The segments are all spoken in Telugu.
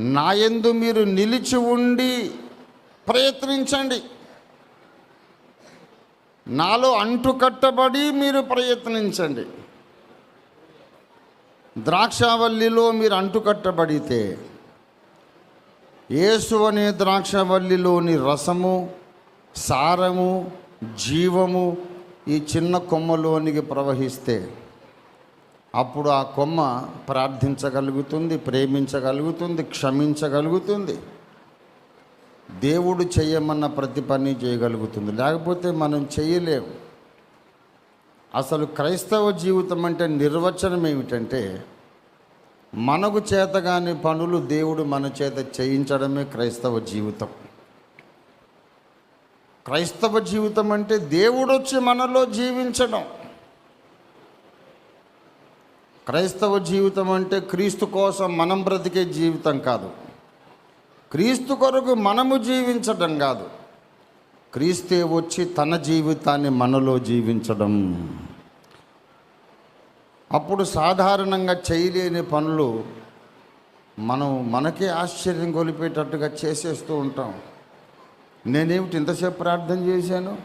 నాయందు మీరు నిలిచి ఉండి ప్రయత్నించండి. నాలో అంటు కట్టబడి మీరు ప్రయత్నించండి. ద్రాక్షావల్లిలో మీరు అంటుకట్టబడితే యేసు అనే ద్రాక్షవల్లిలోని రసము సారము జీవము ఈ చిన్న కొమ్మలోనికి ప్రవహిస్తే అప్పుడు ఆ కొమ్మ ప్రార్థించగలుగుతుంది ప్రేమించగలుగుతుంది క్షమించగలుగుతుంది. దేవుడు చేయమన్న ప్రతి పని చేయగలుగుతుంది. లేకపోతే మనం చేయలేము అసలు క్రైస్తవ జీవితం అంటే నిర్వచనం ఏమిటంటే మనకు చేతగాని పనులు దేవుడు మన చేత చేయించడమే క్రైస్తవ జీవితం. క్రైస్తవ జీవితం అంటే దేవుడు వచ్చి మనలో జీవించడం. క్రైస్తవ జీవితం అంటే క్రీస్తు కోసం మనం బ్రతికే జీవితం కాదు. క్రీస్తు కొరకు మనము జీవించడం కాదు. క్రీస్తే వచ్చి తన జీవితాన్ని మనలో జీవించడం. అప్పుడు సాధారణంగా చేయలేని పనులు మనం మనకే ఆశ్చర్యం కొలిపేటట్టుగా చేసేస్తూ ఉంటాం. నేనేమిటి ఇంతసేపు ప్రార్థన చేశాను?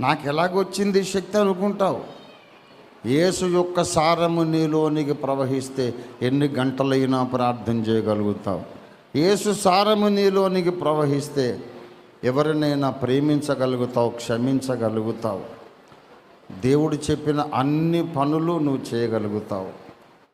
నాకు ఎలాగొచ్చింది శక్తి అనుకుంటావు? యేసు యొక్క సారము నీలోనికి ప్రవహిస్తే ఎన్ని గంటలైనా ప్రార్థన చేయగలుగుతావు. యేసు సారము నీలోనికి ప్రవహిస్తే ఎవరినైనా ప్రేమించగలుగుతావు క్షమించగలుగుతావు. దేవుడు చెప్పిన అన్ని పనులు నువ్వు చేయగలుగుతావు.